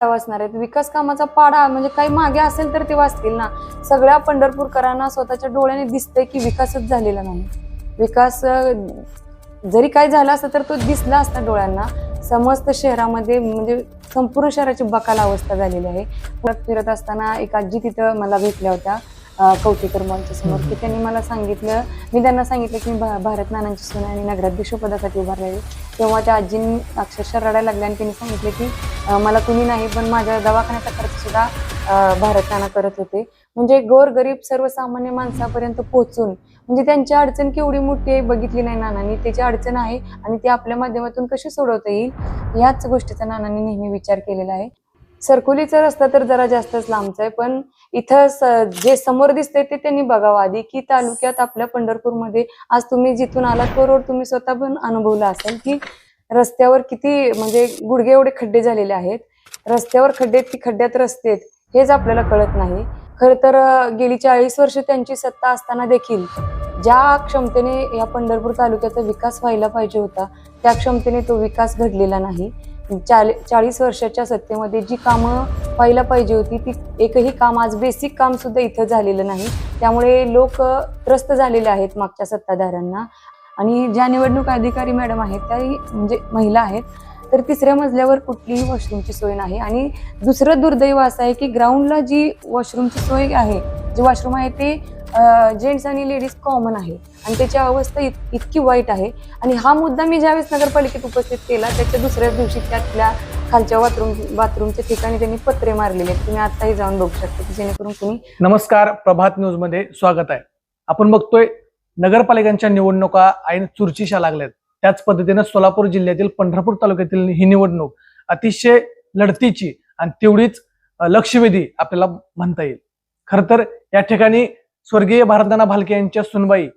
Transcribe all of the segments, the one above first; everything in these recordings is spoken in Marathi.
वाचणार आहेत. विकास कामाचा पाडा म्हणजे काही मागे असेल तर ते वाचतील ना. सगळ्या पंढरपूरकरांना स्वतःच्या डोळ्याने दिसतंय की विकासच झालेला नाही. विकास जरी काय झाला असता तर तो दिसला असता डोळ्यांना. समस्त शहरामध्ये म्हणजे संपूर्ण शहराची बकाल अवस्था झालेली आहे. परत फिरत असताना एक आजी तिथं मला भेटल्या होत्या. अं, समोर की त्यांनी मला सांगितलं मी त्यांना सांगितलं की मी भा- भारत नानांची सून आणि नगराध्यक्ष पदासाठी उभारले तेव्हा त्या आजींनी अक्षरशः रडायला लागल्या आणि त्यांनी सांगितलं की मला कुणी नाही पण माझ्या दवाखान्याचा खर्च सुद्धा भारत नाना करत होते. म्हणजे गोरगरीब सर्वसामान्य माणसापर्यंत पोहोचून म्हणजे त्यांची अडचण केवढी मोठी आहे बघितली नाही नानांनी. त्याची अडचण आहे आणि ती आपल्या माध्यमातून कशी सोडवता येईल याच गोष्टीचा नानांनी नेहमी विचार केलेला आहे. सरकुलीचा रस्ता तर जरा जास्तच लांबचा आहे पण इथं जे समोर दिसते ते त्यांनी बघावं. आधी की तालुक्यात आपल्या पंढरपूरमध्ये आज तुम्ही जिथून आलात तो रोड तुम्ही स्वतः पण अनुभवला असेल की रस्त्यावर किती म्हणजे गुडघे एवढे खड्डे झालेले आहेत. रस्त्यावर खड्डे की खड्ड्यात रस्ते हेच आपल्याला कळत नाही. खरं तर गेली चाळीस वर्ष त्यांची सत्ता असताना देखील ज्या क्षमतेने या पंढरपूर तालुक्याचा विकास व्हायला पाहिजे होता त्या क्षमतेने तो विकास घडलेला नाही. चाळी चाळीस वर्षाच्या सत्तेमध्ये जी कामं व्हायला पाहिजे होती ती एकही काम आज बेसिक काम सुद्धा इथं झालेलं नाही. त्यामुळे लोक त्रस्त झालेले आहेत मागच्या सत्ताधाऱ्यांना. आणि ज्या निवडणूक अधिकारी मॅडम आहेत त्याही म्हणजे महिला आहेत तर तिसऱ्या मजल्यावर कुठलीही वॉशरूमची सोय नाही. आणि दुसरं दुर्दैव असं आहे की ग्राउंडला जी वॉशरूमची सोय आहे जे वॉशरूम आहे ते जेंट्स आणि लेडीज कॉमन आहे. आणि त्याची अवस्था इत- इतकी वाईट आहे. आणि हा मुद्दा मी ज्यावेळेस नगरपालिकेत उपस्थित केला त्याच्या दुसऱ्या दिवशी त्यातल्या खालच्या बाथरूम बाथरूमच्या ठिकाणी त्यांनी पत्रे मारलेले आहेत. तुम्ही आताही जाऊन बघू शकता की जेणेकरून तुम्ही नमस्कार प्रभात न्यूजमध्ये स्वागत आहे. आपण बघतोय नगरपालिकांच्या निवडणुका ऐन चुरचीशा लागल्यात. त्याच पद्धतीनं सोलापूर जिल्ह्यातील पंढरपूर तालुक्यातील ही निवडणूक अतिशय लढतीची आणि तेवढीच लक्षवेधी आपल्याला म्हणता येईल. खर तर या ठिकाणी स्वर्गीय भारतनाना भालके यांच्या सुनबाई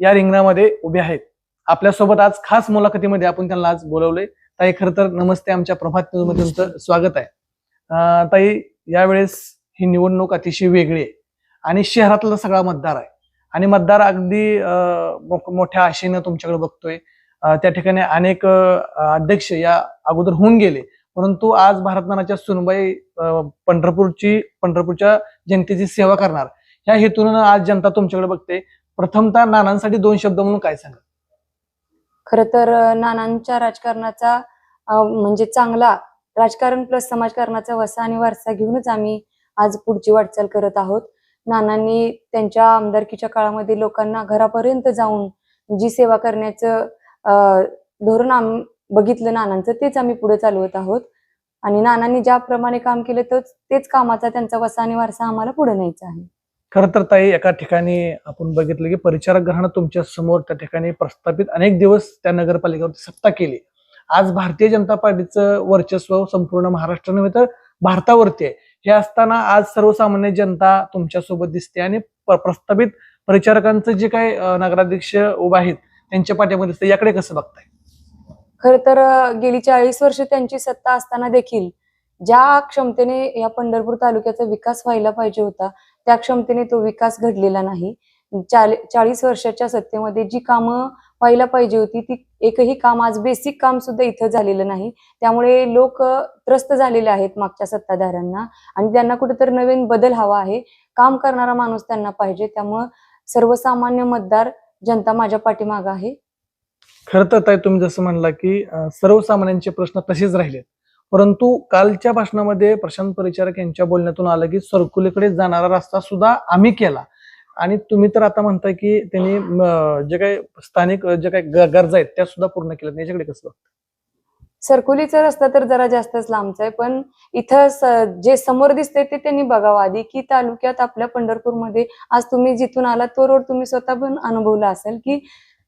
या रिंगणामध्ये उभे आहेत. आपल्यासोबत आज खास मुलाखतीमध्ये आपण त्यांना आज बोलवले ताई खरं तर नमस्ते. आमच्या प्रभात न्यूजमध्ये तुमचं स्वागत आहे. ताई यावेळेस ही निवडणूक अतिशय वेगळी आहे आणि शहरातला सगळा मतदार आहे. आणि मतदार अगदी मो- मोठ्या आशेनं तुमच्याकडे बघतोय. त्या ठिकाणी अनेक अध्यक्ष या अगोदर होऊन गेले. परंतु आज भारतनानाच्या सुनबाई पंढरपूरची पंढरपूरच्या जनतेची सेवा करणार. ह्या हेतून आज जनता तुमच्याकडे बघते. प्रथमतः नानांसाठी दोन शब्द म्हणून काय सांगा खर तर नानांच्या राजकारणाचा म्हणजे चांगला राजकारण प्लस समाजकारणाचा वसा आणि वारसा घेऊनच आम्ही आज पुढची वाटचाल करत आहोत. नानांनी त्यांच्या आमदारकीच्या काळामध्ये लोकांना घरापर्यंत जाऊन जी सेवा करण्याचं धोरण आम बघितलं नानांचं तेच आम्ही पुढे चालवत आहोत. आणि नानांनी ज्याप्रमाणे काम केलं तर तेच कामाचा त्यांचा वसा आणि वारसा आम्हाला पुढे न्यायचा आहे. खरं तर ताई एका ठिकाणी आपण बघितलं की परिचारक ग्रहण तुमच्यासमोर त्या ठिकाणी प्रस्थापित अनेक दिवस त्या नगरपालिकेवरती सत्ता केली. आज भारतीय जनता पार्टीचं वर्चस्व संपूर्ण महाराष्ट्र नव्हे तर भारतावरती आहे. हे असताना आज सर्वसामान्य जनता तुमच्यासोबत दिसते आणि प्रस्थापित परिचारकांचं जे काही नगराध्यक्ष उभे आहेत त्यांच्या पाठीमध्ये दिसते याकडे कसं बघताय? खर तर गेली चाळीस वर्ष त्यांची सत्ता असताना देखील ज्या क्षमतेने या पंढरपूर तालुक्याचा विकास व्हायला पाहिजे होता त्या क्षमतेने तो विकास घडलेला नाही. चाळी- चाळीस वर्षाच्या सत्तेमध्ये जी कामं व्हायला पाहिजे होती ती एकही काम आज बेसिक काम सुद्धा इथं झालेलं नाही. त्यामुळे लोक त्रस्त झालेले आहेत मागच्या सत्ताधाऱ्यांना आणि त्यांना कुठेतरी नवीन बदल हवा आहे. काम करणारा माणूस त्यांना पाहिजे. त्यामुळं सर्वसामान्य मतदार जनता माझ्या पाठीमागं आहे. खरं तर ताई तुम्ही जसं म्हणला की सर्वसामान्यांचे प्रश्न तसेच राहिले परंतु कालच्या भाषणामध्ये प्रशांत परिचारक यांच्या बोलण्यातून आलं की सरकुलीकडे जाणारा रस्ता सुद्धा आम्ही केला. आणि तुम्ही तर आता म्हणताय की त्यांनी जे काही स्थानिक जे काही गरजा आहेत त्या सुद्धा पूर्ण केल्या याच्याकडे कसं बघताय? सरकुलीचा रस्ता तर जरा जास्तच लांबचा आहे पण इथं जे समोर दिसते ते त्यांनी बघावं आधी की तालुक्यात आपल्या पंढरपूरमध्ये आज तुम्ही जिथून आलात तो रोड तुम्ही स्वतः पण अनुभवला असेल की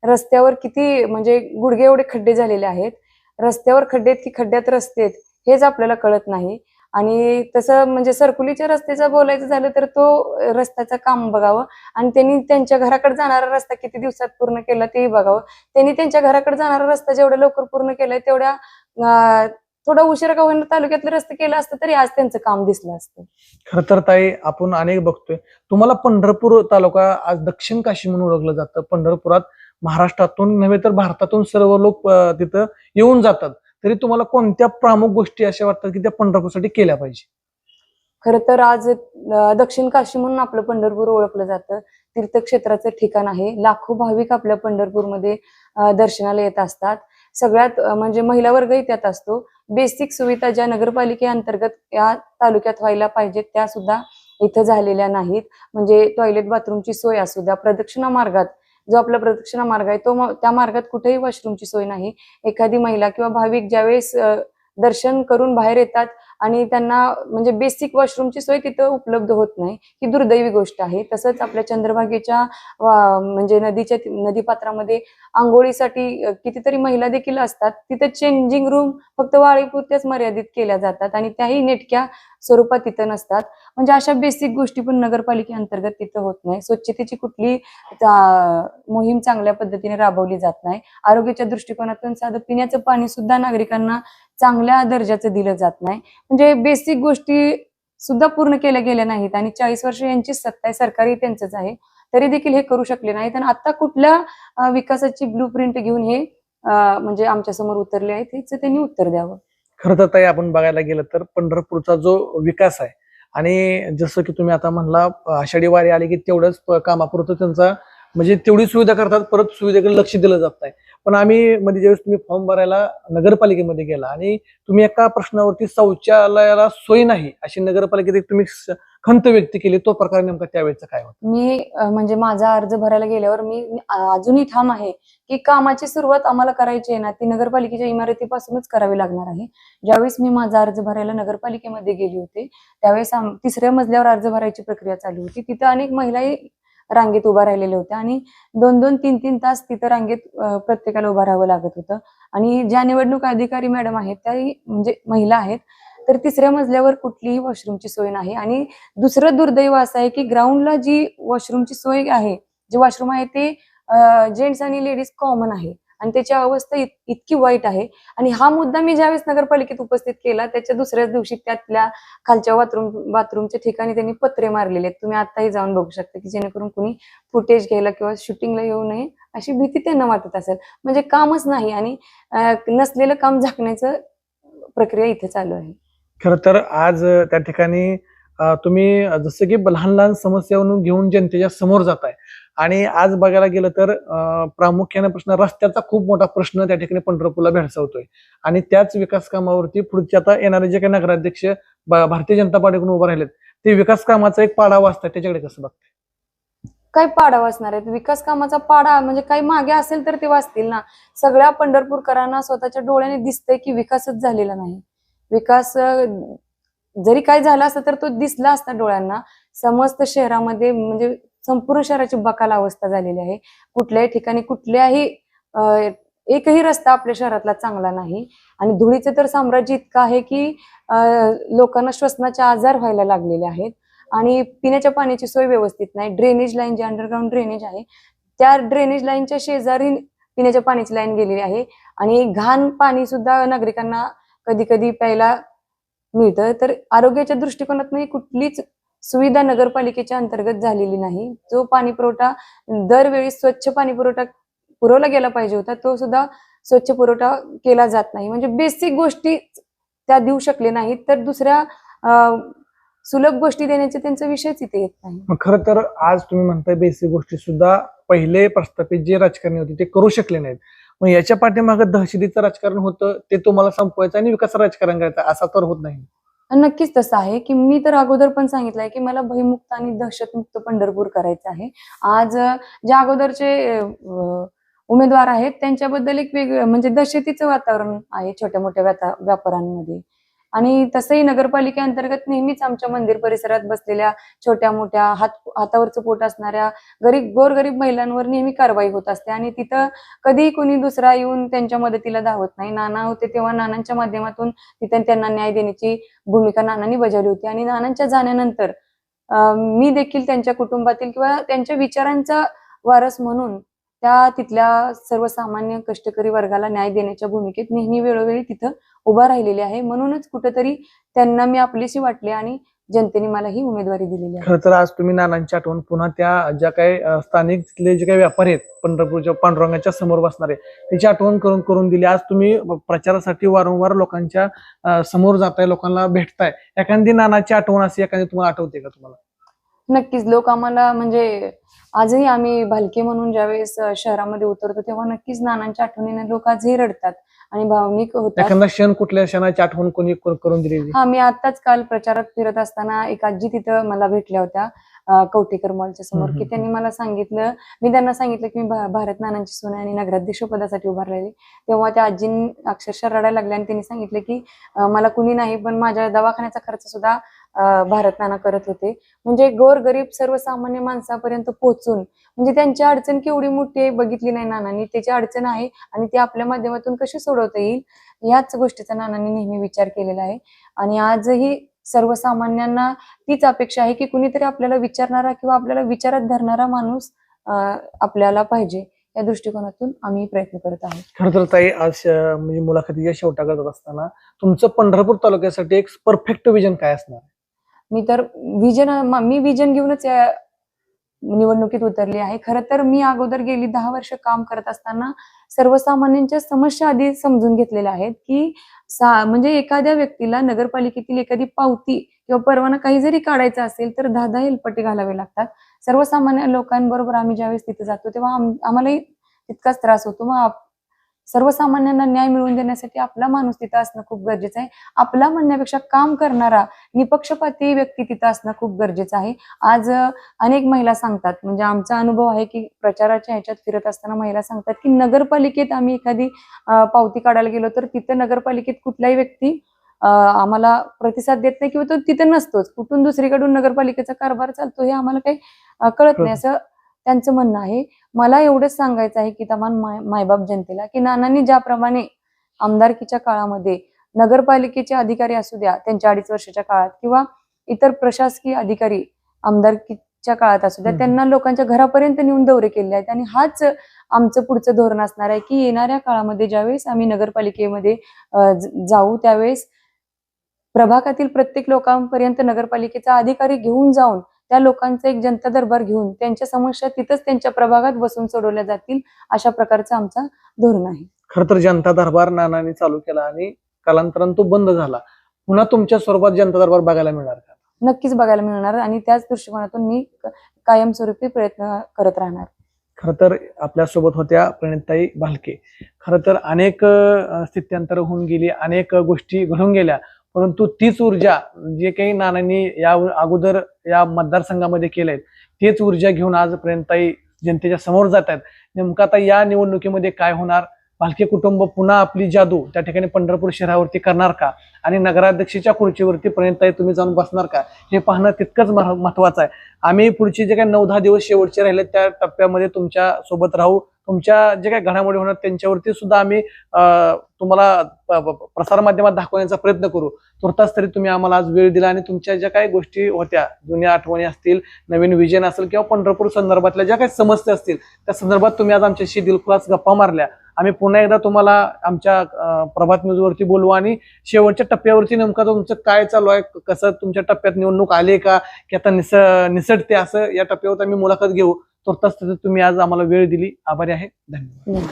रस्त्यावर किती म्हणजे गुडघे एवढे खड्डे झालेले आहेत. रस्त्यावर खड्डे आहेत की खड्ड्यात रस्ते आहेत? हेच आपल्याला कळत नाही. आणि तसं म्हणजे सरकुलीच्या रस्त्याचं बोलायचं झालं तर तो रस्त्याचं काम बघावं. आणि त्यांनी त्यांच्या घराकडे जाणारा रस्ता किती दिवसात पूर्ण केला तेही बघावं. त्यांनी त्यांच्या घराकडे जाणारा रस्ता जेवढ्या लवकर पूर्ण केलाय तेवढ्या थोडा उशिरा का होईना तालुक्यातले रस्ते केलं असतं तरी आज त्यांचं काम दिसलं असतं. खरं तर ताई आपण अनेक बघतोय. तुम्हाला पंढरपूर तालुका आज दक्षिण काशी म्हणून ओळखलं जातं. पंढरपुरात महाराष्ट्रातून नव्हे तर भारतातून सर्व लोक तिथं येऊन जातात. तरी तुम्हाला कोणत्या प्रमुख गोष्टी अशा वाटतात की त्या पंढरपूरसाठी केल्या पाहिजे? खर तर आज दक्षिण काशी म्हणून आपलं पंढरपूर ओळखलं जातं. तीर्थक्षेत्राचं ठिकाण आहे. लाखो भाविक आपल्या पंढरपूरमध्ये दर्शनाला येत असतात. सगळ्यात म्हणजे महिला वर्गही त्यात असतो. बेसिक सुविधा ज्या नगरपालिकेअंतर्गत या तालुक्यात व्हायला पाहिजेत त्या सुद्धा इथं झालेल्या नाहीत. म्हणजे टॉयलेट बाथरूमची सोय असू द्या प्रदक्षिणा मार्गात जो आपला प्रदक्षिणा मार्ग आहे तो त्या मार्गात कुठेही वॉशरूमची सोय नाही. एखादी महिला किंवा भाविक ज्यावेळेस दर्शन करून बाहेर येतात आणि त्यांना म्हणजे बेसिक वॉशरूमची सोय तिथं उपलब्ध होत नाही. ही दुर्दैवी गोष्ट आहे. तसंच आपल्या चंद्रभागेच्या म्हणजे नदीच्या नदीपात्रामध्ये आंघोळीसाठी कितीतरी महिला देखील असतात. तिथं चेंजिंग रूम फक्त वाळीपुरत्याच मर्यादित केल्या जातात आणि त्याही नेटक्या स्वरूपात तिथं नसतात. म्हणजे अशा बेसिक गोष्टी पण नगरपालिकेअंतर्गत तिथं होत नाही. स्वच्छतेची कुठली मोहीम चांगल्या पद्धतीने राबवली जात नाही. आरोग्याच्या दृष्टिकोनातून साधं पिण्याचं पाणी सुद्धा नागरिकांना चांगल्या दर्जाचं दिलं जात नाही. म्हणजे बेसिक गोष्टी सुद्धा पूर्ण केल्या गेल्या नाहीत आणि चाळीस वर्ष यांची सत्ता आहे सरकारी त्यांचंच आहे. तरी देखील हे करू शकले नाहीत आणि आता कुठल्या विकासाची ब्लू प्रिंट घेऊन हे म्हणजे आमच्यासमोर उतरले आहेत हेच त्यांनी उत्तर द्यावं. खरं तर ताई आपण बघायला गेलं तर पंढरपूरचा जो विकास आहे आणि जसं की तुम्ही आता म्हणला आषाढी वारी आली की तेवढंच कामापुरतं त्यांचा म्हणजे तेवढी सुविधा करतात परत सुविधेकडे लक्ष दिलं जात नाही. पण आम्ही मध्ये ज्यावेळेस तुम्ही फॉर्म भरायला नगरपालिकेमध्ये गेला आणि तुम्ही एका प्रश्नावरती शौचालयाला सोय नाही अशी नगरपालिकेत एक तुम्ही खंत व्यक्त केली तो प्रकार नेमका त्यावेळेचा काय होता? मी म्हणजे माझा अर्ज भरायला गेल्यावर मी अजूनही ठाम आहे की कामाची सुरुवात आम्हाला करायची आहे ना ती नगरपालिकेच्या इमारतीपासूनच करावी लागणार आहे. ज्यावेळेस मी माझा अर्ज भरायला नगरपालिकेमध्ये गेली होती त्यावेळेस आम- तिसऱ्या मजल्यावर अर्ज भरायची प्रक्रिया चालू होती. तिथं अनेक महिलाही रांगेत उभा राहिलेल्या होत्या आणि दोन दोन तीन तीन तास तिथं रांगेत प्रत्येकाला उभं राहावं लागत होतं. आणि ज्या निवडणूक अधिकारी मॅडम आहेत त्याही म्हणजे महिला आहेत तर तिसऱ्या मजल्यावर कुठलीही वॉशरूमची सोय नाही. आणि दुसरं दुर्दैव असं आहे की ग्राउंडला जी वॉशरूमची सोय आहे जे वॉशरूम आहे ते जेंट्स आणि लेडीज कॉमन आहे. आणि त्याची अवस्था इत- इतकी वाईट आहे. आणि हा मुद्दा मी ज्यावेळेस नगरपालिकेत उपस्थित केला त्याच्या दुसऱ्याच दिवशी त्यातल्या खालच्या बाथरूम बाथरूमच्या ठिकाणी त्यांनी पत्रे मारलेले आहेत. तुम्ही आताही जाऊन बघू शकता की जेणेकरून कुणी फुटेज घ्यायला किंवा शूटिंगला येऊ नये अशी भीती त्यांना वाटत असेल. म्हणजे कामच नाही आणि नसलेलं काम झाकण्याचं प्रक्रिया इथे चालू आहे. खरं तर आज त्या ठिकाणी तुम्ही जसं की लहान लहान समस्या घेऊन जनतेच्या समोर जाताय. आणि आज बघायला गेलं तर प्रामुख्याने प्रश्न रस्त्याचा खूप मोठा प्रश्न त्या ठिकाणी पंढरपूरला भेडसावतोय. आणि त्याच विकास कामावरती पुढचे आता येणारे जे काही नगराध्यक्ष भारतीय जनता पार्टीकडून उभं राहिलेत ते विकास कामाचा एक पाढावा असतात त्याच्याकडे कसं बघते काय पाडा वाचणार आहेत. विकास कामाचा पाडा म्हणजे काही मागे असेल तर ते वाचतील ना. सगळ्या पंढरपूरकरांना स्वतःच्या डोळ्याने दिसतंय की विकासच झालेला नाही. विकास जरी काय झाला असता तर तो दिसला असता डोळ्यांना. समस्त शहरामध्ये म्हणजे संपूर्ण शहराची बकाल अवस्था झालेली आहे. कुठल्याही ठिकाणी कुठल्याही एकही रस्ता आपल्या शहरातला चांगला नाही. आणि धुळीचं तर साम्राज्य इतकं आहे की लोकांना श्वसनाचे आजार व्हायला लागलेले आहेत. आणि पिण्याच्या पाण्याची सोय व्यवस्थित नाही. ड्रेनेज लाईन जी अंडरग्राऊंड ड्रेनेज आहे त्या ड्रेनेज लाईनच्या शेजारी पिण्याच्या पाण्याची लाईन गेलेली आहे. आणि घाण पाणी सुद्धा नागरिकांना कधी कधी प्यायला मिळतं. तर आरोग्याच्या दृष्टिकोनातून कुठलीच सुविधा नगरपालिकेच्या अंतर्गत झालेली नाही. जो पाणी पुरवठा दरवेळी स्वच्छ पाणी पुरवठा पुरवला गेला पाहिजे होता तो सुद्धा स्वच्छ पुरवठा केला जात नाही. म्हणजे बेसिक गोष्टी त्या देऊ शकले नाहीत तर दुसऱ्या सुलभ गोष्टी देण्याचे त्यांचा विषयच इथे येत नाही. खर खरं तर आज तुम्ही म्हणताय बेसिक गोष्टी सुद्धा पहिले प्रस्थापित जे राजकारणी होते ते करू शकले नाहीत. मग याच्या पाठीमागे दहशतीचं राजकारण होतं ते तुम्हाला संपवायचं आणि विकास राजकारण करायचं असा तर होत नाही. नक्कीच तसं आहे की मी तर अगोदर पण सांगितलंय की मला भयमुक्त आणि दहशतमुक्त पंढरपूर करायचं आहे. आज ज्या जे अगोदरचे उमेदवार आहेत त्यांच्याबद्दल एक वेगळं म्हणजे दहशतीचं वातावरण आहे छोट्या मोठ्या व्यापाऱ्यांमध्ये. आणि तसंही नगरपालिकेअंतर्गत नेहमीच आमच्या मंदिर परिसरात बसलेल्या छोट्या मोठ्या हात हातावरचं पोट असणाऱ्या गरीब गोरगरीब महिलांवर नेहमी कारवाई होत असते. आणि तिथं कधीही कोणी दुसरा येऊन त्यांच्या मदतीला धावत नाही. नाना होते तेव्हा नानांच्या माध्यमातून तिथं त्यांना न्याय देण्याची भूमिका नानांनी बजावली होती. आणि नानांच्या जाण्यानंतर मी देखील त्यांच्या कुटुंबातील किंवा त्यांच्या विचारांचा वारस म्हणून त्या तिथल्या सर्वसामान्य कष्टकरी वर्गाला न्याय देण्याच्या भूमिकेत नेहमी वेळोवेळी तिथं उभा राहिलेली आहे. म्हणूनच कुठंतरी त्यांना मी आपलीशी वाटले आणि जनतेने मला ही उमेदवारी दिलेली आहे. खरं तर आज तुम्ही नानांची आठवण पुन्हा त्या ज्या काही स्थानिक तिथले जे काही व्यापारी आहेत पंढरपूरच्या पांडुरंगाच्या समोर बसणारे त्याची आठवण करून करून दिली. आज तुम्ही प्रचारासाठी वारंवार लोकांच्या समोर जाताय लोकांना भेटताय. एखादी नानाची आठवण अशी एखादी तुम्हाला आठवते का तुम्हाला? नक्कीच. लोक आम्हाला म्हणजे आजही आम्ही भालके म्हणून ज्यावेळेस शहरामध्ये उतरतो तेव्हा नक्कीच नानांच्या आठवणीने लोक आजही रडतात. आणि भावनिक एखादा क्षण कुठल्या क्षणाची आठवण कोणी कर- करून दिलेली? हा मी आताच काल प्रचारात फिरत असताना एक आजी तिथं मला भेटल्या होत्या अ, कवठेकर मॉलच्या समोर. की त्यांनी मला सांगितलं मी त्यांना सांगितलं की मी भारत नानांची सोन आणि नगराध्यक्ष पदासाठी उभारलेली. तेव्हा त्या आजींनी अक्षरशः रडायला लागल्या आणि त्यांनी सांगितलं की मला कुणी नाही पण माझ्या दवाखान्याचा खर्च सुद्धा भारत नाना करत होते. म्हणजे गोर गरीब सर्वसामान्य माणसापर्यंत पोहोचून म्हणजे त्यांची अडचण केवढी मोठी आहे बघितली नाही नानांनी. त्याची अडचण आहे आणि ती आपल्या माध्यमातून कशी सोडवता येईल? याच गोष्टीचा नानांनी नेहमी विचार केलेला आहे. आणि आजही सर्वसामान्यांना तीच अपेक्षा आहे की कुणीतरी आपल्याला विचारणारा किंवा आपल्याला विचारात धरणारा माणूस आपल्याला पाहिजे. या दृष्टिकोनातून आम्ही प्रयत्न करत आहोत. खरं तर ताई आज म्हणजे मुलाखतीच्या शेवटा करत असताना तुमचं पंढरपूर तालुक्यासाठी एक परफेक्ट विजन काय असणार? मी तर विजन मी विजन घेऊनच या निवडणुकीत उतरली आहे. खरं तर मी अगोदर गेली दहा वर्ष काम करत असताना सर्वसामान्यांच्या समस्या आधी समजून घेतलेल्या आहेत की सा म्हणजे एखाद्या व्यक्तीला नगरपालिकेतील एखादी पावती किंवा परवाना काही जरी काढायचा असेल तर दहा दहा हेलपट्टी घालावे लागतात. सर्वसामान्य लोकांबरोबर आम्ही ज्यावेळेस तिथे जातो तेव्हा आम्हालाही तितकाच त्रास होतो. मग सर्वसामान्यांना न्याय मिळवून देण्यासाठी आपला माणूस तिथं असणं खूप गरजेचं आहे. आपला म्हणण्यापेक्षा काम करणारा निपक्षपाती व्यक्ती तिथं असणं खूप गरजेचं आहे. आज अनेक महिला सांगतात म्हणजे आमचा अनुभव आहे की प्रचाराच्या ह्याच्यात फिरत असताना महिला सांगतात की नगरपालिकेत आम्ही एखादी पावती काढायला गेलो तर तिथं नगरपालिकेत कुठलाही व्यक्ती आम्हाला प्रतिसाद देत नाही किंवा तो तिथं नसतोच. कुठून दुसरीकडून नगरपालिकेचा कारभार चालतो हे आम्हाला काही कळत नाही. असं त्यांचं म्हणणं आहे मला एवढंच सांगायचं आहे की तमाम माय मायबाप जनतेला की नानांनी ज्याप्रमाणे आमदारकीच्या काळामध्ये नगरपालिकेचे अधिकारी असू द्या त्यांच्या अडीच वर्षाच्या काळात किंवा इतर प्रशासकीय अधिकारी आमदारकीच्या काळात असू द्या. त्यांना लोकांच्या घरापर्यंत नेऊन दौरे केले आहेत आणि हाच आमचं पुढचं धोरण असणार आहे की येणाऱ्या काळामध्ये ज्यावेळेस आम्ही नगरपालिकेमध्ये जाऊ त्यावेळेस प्रभागातील प्रत्येक लोकांपर्यंत नगरपालिकेचा अधिकारी घेऊन जाऊन त्या लोकांचा एक जनता दरबार घेऊन त्यांच्या समस्या तिथंच त्यांच्या प्रभागात बसून सोडवल्या जातील अशा प्रकारचा आमचा धोरण आहे. खरं तर जनता दरबार नानांनी चालू केला आणि कालांतराने तो बंद झाला. पुन्हा तुमच्या स्वरूपात जनता दरबार बघायला मिळणार का? नक्कीच बघायला मिळणार आणि त्याच दृष्टिकोनातून मी कायमस्वरूपी प्रयत्न करत राहणार. खरं तर आपल्यासोबत होत्या प्रणिताई भालके. खरं तर अनेक स्थित्यंतर होऊन गेली अनेक गोष्टी घडून गेल्या. परंतु तीच ऊर्जा जे काही नानांनी या अगोदर या मतदारसंघामध्ये केलंय तीच ऊर्जा घेऊन आज जनतेच्या समोर जात आहेत. नेमकं आता या निवडणुकीमध्ये काय होणार? भालके कुटुंब पुन्हा आपली जादू त्या ठिकाणी पंढरपूर शहरावरती करणार का? आणि नगराध्यक्षाच्या खुर्चीवरती पर्यंत तुम्ही जाऊन बसणार का? हे पाहणं तितकंच महत्वाचं आहे. आम्ही पुढचे जे काही नऊ दहा दिवस शेवटचे राहिले त्या टप्प्यामध्ये तुमच्यासोबत राहू. तुमच्या जे काही घडामोडी होणार त्यांच्यावरती सुद्धा आम्ही तुम्हाला प्रसारमाध्यमात दाखवण्याचा प्रयत्न करू. तुर्तास तरी तुम्ही आम्हाला आज वेळ दिला आणि तुमच्या ज्या काही गोष्टी होत्या जुन्या आठवणी असतील नवीन विजन असेल किंवा पंढरपूर संदर्भातल्या ज्या काही समस्या असतील त्या संदर्भात तुम्ही आज आमच्याशी दिलखुलास गप्पा मारल्या. आम्ही पुन्हा एकदा तुम्हाला आमच्या प्रभात न्यूजवरती बोलवू आणि शेवटच्या टप्प्यावरती नेमकं तुमचं काय चालू आहे कसं तुमच्या टप्प्यात निवडणूक आली का की आता निस निसटते असं या टप्प्यावर आम्ही मुलाखत घेऊ. तुर्तास तरी तुम्ही आज आम्हाला वेळ दिली. आभारी आहे. धन्यवाद.